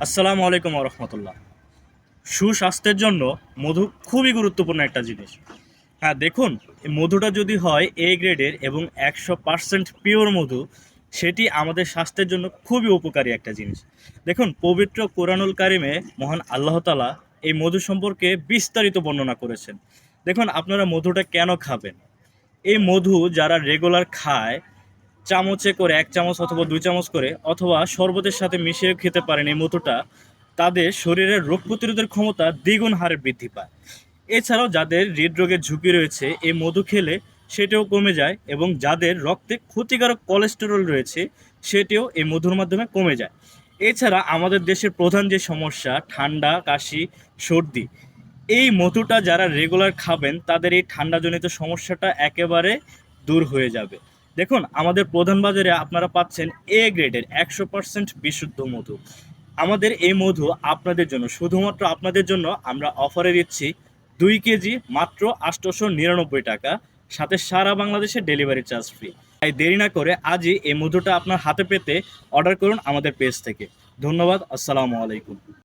আসসালামু আলাইকুম রহমতুল্লাহ। সুস্বাস্থ্যের জন্য মধু খুবই গুরুত্বপূর্ণ একটা জিনিস। হ্যাঁ দেখুন মধুটা যদি হয় এ গ্রেডের এবং একশো পার্সেন্ট পিওর মধু, সেটি আমাদের স্বাস্থ্যের জন্য খুবই উপকারী একটা জিনিস। দেখুন, পবিত্র কোরআনুল কারিমে মহান আল্লাহ তালা এই মধু সম্পর্কে বিস্তারিত বর্ণনা করেছেন। দেখুন, আপনারা মধুটা কেন খাবেন? এই মধু যারা রেগুলার খায় চামচে করে, এক চামচ অথবা দুই চামচ করে, অথবা শরবতের সাথে মিশিয়ে খেতে পারেন এই মধুটা, তাদের শরীরের রোগ প্রতিরোধের ক্ষমতা দ্বিগুণ হারে বৃদ্ধি পায়। এছাড়াও যাদের হৃদরোগের ঝুঁকি রয়েছে, এই মধু খেলে সেটাও কমে যায় এবং যাদের রক্তে ক্ষতিকারক কোলেস্টেরল রয়েছে, সেটিও এই মধুর মাধ্যমে কমে যায়। এছাড়া আমাদের দেশের প্রধান যে সমস্যা, ঠান্ডা, কাশি, সর্দি, এই মধুটা যারা রেগুলার খাবেন, তাদের এই ঠান্ডাজনিত সমস্যাটা একেবারে দূর হয়ে যাবে। দেখুন, আমাদের প্রধান বাজারে আপনারা পাচ্ছেন এ গ্রেডের একশো পার্সেন্ট বিশুদ্ধ মধু। আমাদের এই মধু আপনাদের জন্য, শুধুমাত্র আপনাদের জন্য আমরা অফারে দিচ্ছি দুই কেজি মাত্র আটশোশো নিরানব্বই টাকা, সাথে সারা বাংলাদেশে ডেলিভারি চার্জ ফ্রি। তাই দেরি না করে আজই এই মধুটা আপনার হাতে পেতে অর্ডার করুন আমাদের পেজ থেকে। ধন্যবাদ, আসসালামু আলাইকুম।